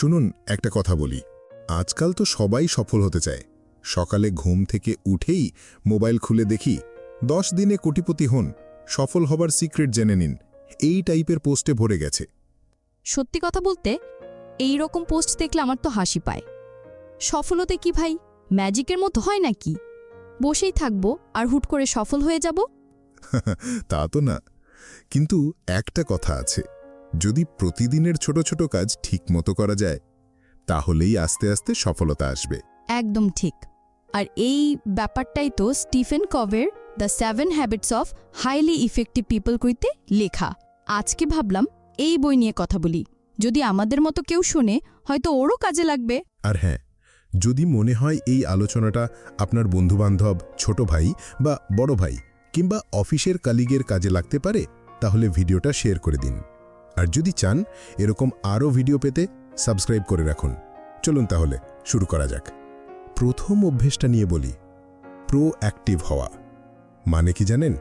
শুনুন একটা কথা বলি। আজকাল তো সবাই সফল হতে চায়। সকালে ঘুম থেকে উঠেই মোবাইল খুলে দেখি দশ দিনে কোটিপতি হন সফল হবার সিক্রেট জেনে নিন এই টাইপের পোস্টে ভরে গেছে। সত্যি কথা বলতে এই রকম পোস্ট দেখলে আমার তো হাসি পায়। সফলতে কি ভাই? ম্যাজিকের মতো হয় নাকি? বসেই থাকব আর হুট করে সফল হয়ে যাব? তা তো না। কিন্তু একটা কথা আছে। যদি প্রতিদিনের ছোট ছোট কাজ ঠিকমতো করা যায় তাহলেই আস্তে আস্তে সফলতা আসবে। একদম ঠিক। আর এই ব্যাপারটাই তো Stephen কভের the seven habits of highly effective people কইতে লেখা। আজকে ভাবলাম এই বই নিয়ে কথা বলি। যদি আমাদের মতো কেউ শোনে হয়তো ওরও কাজে লাগবে। আর হ্যাঁ যদি মনে হয় এই আলোচনাটা আপনার বন্ধুবান্ধব ছোট ভাই বা বড় ভাই কিংবা অফিসের কালিগের কাজে লাগতে পারে তাহলে ভিডিওটা শেয়ার করে দিন। আর যদি চান এরকম আরও ভিডিও পেতে সাবস্ক্রাইব করে রাখুন। চলুন তাহলে শুরু করা যাক। প্রথম অভ্যেসটা নিয়ে বলি প্রো অ্যাক্টিভ হওয়া। মানে কি জানেন?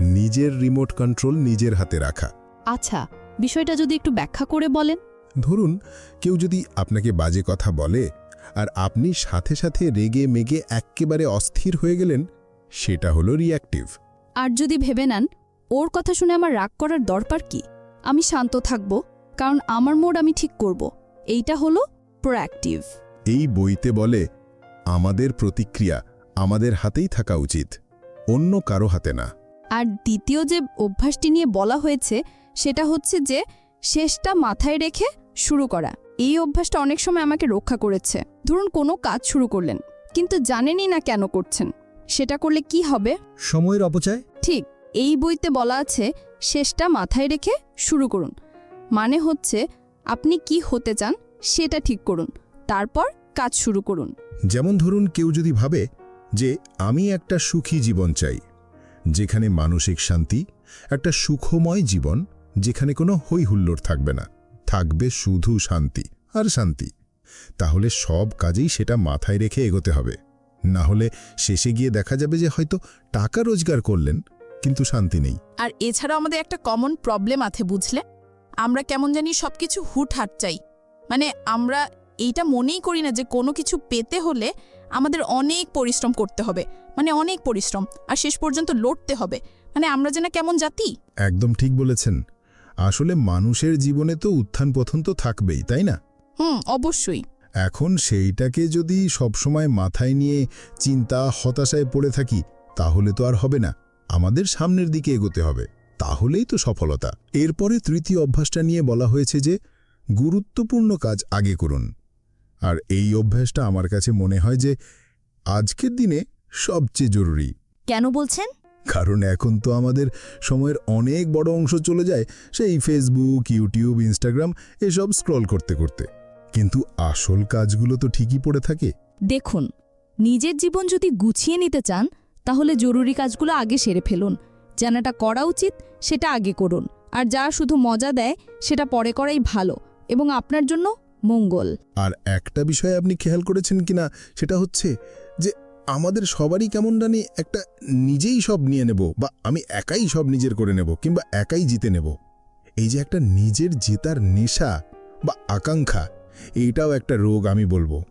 নিজের রিমোট কন্ট্রোল নিজের হাতে রাখা। আচ্ছা বিষয়টা যদি একটু ব্যাখ্যা করে বলেন। ধরুন কেউ যদি আপনাকে বাজে কথা বলে আর আপনি সাথে সাথে রেগে মেগে এক্কেবারে অস্থির হয়ে গেলেন সেটা হলো রিঅ্যাক্টিভ। আর যদি ভেবে নেন ওর কথা শুনে আমার রাগ করার দরকার কি? আমি শান্ত থাকব কারণ আমার মোড আমি ঠিক করব। এইটা হলো প্রোঅ্যাক্টিভ। এই বইতে বলে আমাদের প্রতিক্রিয়া আমাদের হাতেই থাকা উচিত অন্য কারও হাতে না। আর দ্বিতীয় যে অভ্যাসটি নিয়ে বলা হয়েছে সেটা হচ্ছে যে শেষটা মাথায় রেখে শুরু করা। এই অভ্যাসটা অনেক সময় আমাকে রক্ষা করেছে। ধরুন কোনো কাজ শুরু করলেন কিন্তু জানেনই না কেন করছেন। সেটা করলে কি হবে? সময়ের অপচয়? ঠিক এই বইতে বলা আছে শেষটা মাথায় রেখে শুরু করুন। মানে হচ্ছে আপনি কি হতে চান সেটা ঠিক করুন। তারপর কাজ শুরু করুন। যেমন ধরুন কেউ যদি ভাবে যে আমি একটা সুখী জীবন চাই, যেখানে মানসিক শান্তি, একটা সুখময় জীবন, যেখানে কোনো হৈহুল্লোড় থাকবে না। থাকবে শুধু শান্তি আর শান্তি। তাহলে সব কাজেই সেটা মাথায় রেখে এগোতে হবে। না হলে শেষে গিয়ে দেখা যাবে যে হয়তো টাকা রোজগার করলেন কিন্তু শান্তি নেই। আর এছাড়াও আমাদের একটা কমন প্রবলেম আছে বুঝলে? আমরা কেমন জানি সব কিছু হুটহাট চাই। মানে আমরা এইটা মনেই করি না যে কোনো কিছু পেতে হলে আমাদের অনেক পরিশ্রম করতে হবে। মানে অনেক পরিশ্রম আর শেষ পর্যন্ত লড়তে হবে। মানে আমরা যে না কেমন জাতি? একদম ঠিক বলেছেন। আসলে মানুষের জীবনে তো উত্থান পথন তো থাকবেই তাই না? হুম অবশ্যই। এখন সেইটাকে যদি সবসময় মাথায় নিয়ে চিন্তা হতাশায় পড়ে থাকি তাহলে তো আর হবে না। আমাদের সামনের দিকে এগোতে হবে তাহলেই তো সফলতা। এরপরে তৃতীয় অভ্যাসটা নিয়ে বলা হয়েছে যে গুরুত্বপূর্ণ কাজ আগে করুন। আর এই অভ্যাসটা আমার কাছে মনে হয় যে আজকের দিনে সবচেয়ে জরুরি। কেন বলছেন? কারণ এখন তো আমাদের সময়ের অনেক বড় অংশ চলে যায় সেই ফেসবুক ইউটিউব ইনস্টাগ্রাম এসব স্ক্রল করতে করতে। কিন্তু আসল কাজগুলো তো ঠিকই পড়ে থাকে। দেখুন নিজের জীবন যদি গুছিয়ে নিতে চান তাহলে জরুরি কাজগুলো আগে সেরে ফেলুন। জানাটা করা উচিত, সেটা আগে করুন। আর যা শুধু মজা দেয়, সেটা পরে করাই ভালো এবং আপনার জন্য মঙ্গল। আর একটা বিষয় আপনি খেয়াল করেছেন কিনা, সেটা হচ্ছে যে আমাদের সবারই কেমন জানি একটা নিজেই সব নিয়ে নেব বা আমি একাই সব নিজের করে নেব কিংবা একাই জিতে নেব। এই যে একটা নিজের জেতার নেশা বা আকাঙ্ক্ষা এইটাও একটা রোগ আমি বলব।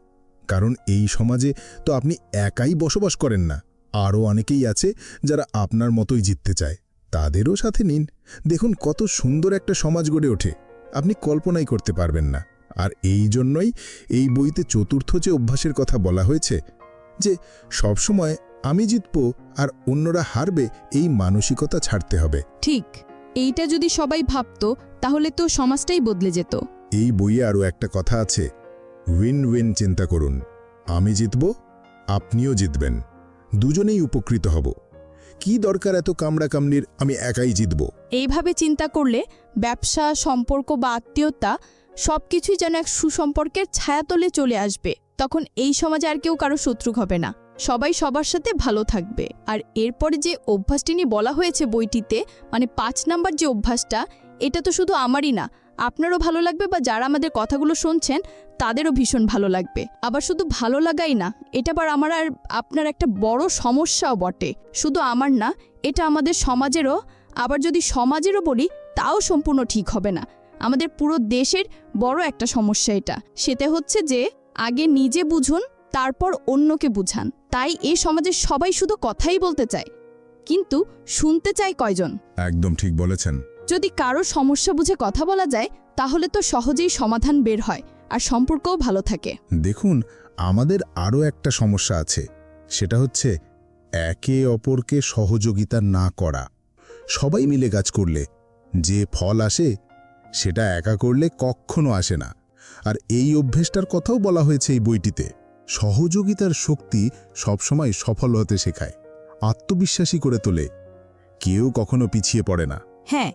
কারণ এই সমাজে তো আপনি একাই বসবাস করেন না। আরও অনেকেই আছে যারা আপনার মতোই জিততে চায়। তাদেরও সাথে নিন। দেখুন কত সুন্দর একটা সমাজ গড়ে ওঠে। আপনি কল্পনাই করতে পারবেন না। আর এই জন্যই এই বইতে চতুর্থ যে অভ্যাসের কথা বলা হয়েছে যে সবসময় আমি জিতব আর অন্যরা হারবে এই মানসিকতা ছাড়তে হবে। ঠিক। এইটা যদি সবাই ভাবত তাহলে তো সমাজটাই বদলে যেত। এই বইয়ে আরও একটা কথা আছে। উইন উইন চিন্তা করুন। আমি জিতব আপনিও জিতবেন। দুজনেই উপকৃত হব। কি দরকার এত কামড়াকামড়ির, আমি একাই জিতব। এইভাবে চিন্তা করলে ব্যবসা, সম্পর্ক বা আত্মীয়তা সব কিছুই যেন এক সুসম্পর্কের ছায়াতলে চলে আসবে। তখন এই সমাজে আর কেউ কারও শত্রু হবে না। সবাই সবার সাথে ভালো থাকবে। আর এরপরে যে অভ্যাসটি নিয়ে বলা হয়েছে বইটিতে মানে পাঁচ নাম্বার যে অভ্যাসটা, এটা তো শুধু আমারই না আপনারও ভালো লাগবে বা যারা আমাদের কথাগুলো শুনছেন, তাদেরও ভীষণ ভালো লাগবে। আবার শুধু ভালো লাগাই না, এটা আবার আমার আর আপনার একটা বড় সমস্যাও বটে। শুধু আমার না, এটা আমাদের সমাজেরও, আবার যদি সমাজেরও বলি, তাও সম্পূর্ণ ঠিক হবে না। আমাদের পুরো দেশের বড় একটা সমস্যা এটা। সেটা হচ্ছে যে, আগে নিজে বুঝুন, তারপর অন্যকে বুঝান। তাই এ সমাজের সবাই শুধু কথাই বলতে চায়। কিন্তু শুনতে চায় কয়জন? একদম ঠিক বলেছেন। যদি কারও সমস্যা বুঝে কথা বলা যায় তাহলে তো সহজেই সমাধান বের হয় আর সম্পর্কও ভালো থাকে। দেখুন আমাদের আরও একটা সমস্যা আছে। সেটা হচ্ছে একে অপরকে সহযোগিতা না করা। সবাই মিলে কাজ করলে যে ফল আসে সেটা একা করলে কখনো আসে না। আর এই অভ্যেসটার কথাও বলা হয়েছে এই বইটিতে। সহযোগিতার শক্তি সবসময় সফল হতে শেখায়। আত্মবিশ্বাসী করে তোলে। কেউ কখনো পিছিয়ে পড়ে না। হ্যাঁ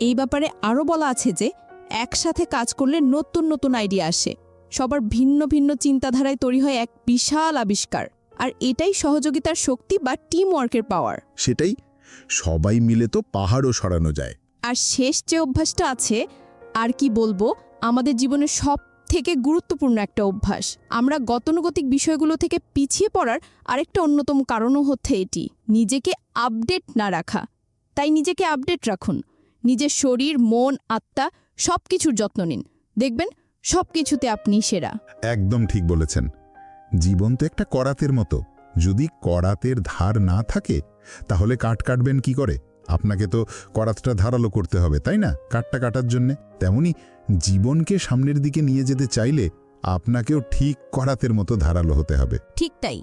এই ব্যাপারে আরও বলা আছে যে একসাথে কাজ করলে নতুন নতুন আইডিয়া আসে। সবার ভিন্ন ভিন্ন চিন্তাধারায় তৈরি হয় এক বিশাল আবিষ্কার। আর এটাই সহযোগিতার শক্তি বা টিম ওয়ার্কের পাওয়ার সেটাই সবাই মিলে তো পাহাড়ও সরানো যায়। আর শেষ যে অভ্যাসটা আছে আর কি বলব আমাদের জীবনের সব থেকে গুরুত্বপূর্ণ একটা অভ্যাস। আমরা গতানুগতিক বিষয়গুলো থেকে পিছিয়ে পড়ার আরেকটা অন্যতম কারণও হচ্ছে এটি। নিজেকে আপডেট না রাখা। তাই নিজেকে আপডেট রাখুন। নিজের শরীর মন আত্মা সব কিছুর যত্ন নিন। দেখবেন সব কিছুতে আপনি সেরা। একদম ঠিক বলেছেন। জীবন তো একটা করাতের মতো। যদি করাতের ধার না থাকে তাহলে কাঠ কাটবেন কি করে? আপনাকে তো করাতটা ধারালো করতে হবে তাই না? কাঠটা কাটার জন্যে। তেমনি জীবনকে সামনের দিকে নিয়ে যেতে চাইলে আপনাকেও ঠিক করাতের মতো ধারালো হতে হবে। ঠিক তাই।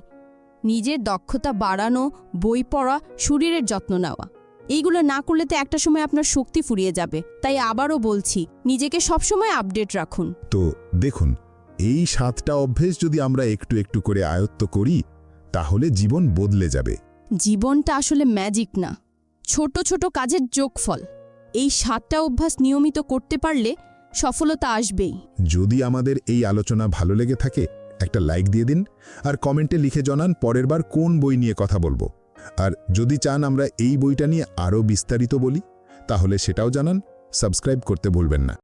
নিজের দক্ষতা বাড়ানো বই পড়া শরীরের যত্ন নেওয়া। এইগুলো না করলে তো একটা সময় আপনার শক্তি ফুরিয়ে যাবে। তাই আবারও বলছি নিজেকে সবসময় আপডেট রাখুন। তো দেখুন এই সাতটা অভ্যেস যদি আমরা একটু একটু করে আয়ত্ত করি তাহলে জীবন বদলে যাবে। জীবনটা আসলে ম্যাজিক না। ছোট ছোট কাজের যোগফল। এই সাতটা অভ্যাস নিয়মিত করতে পারলে সফলতা আসবেই। যদি আমাদের এই আলোচনা ভালো লেগে থাকে একটা লাইক দিয়ে দিন আর কমেন্টে লিখে জানান পরের বার কোন বই নিয়ে কথা বলব। আর যদি চান আমরা এই বইটা নিয়ে আরও বিস্তারিত বলি, তাহলে সেটাও জানান, সাবস্ক্রাইব করতে ভুলবেন না।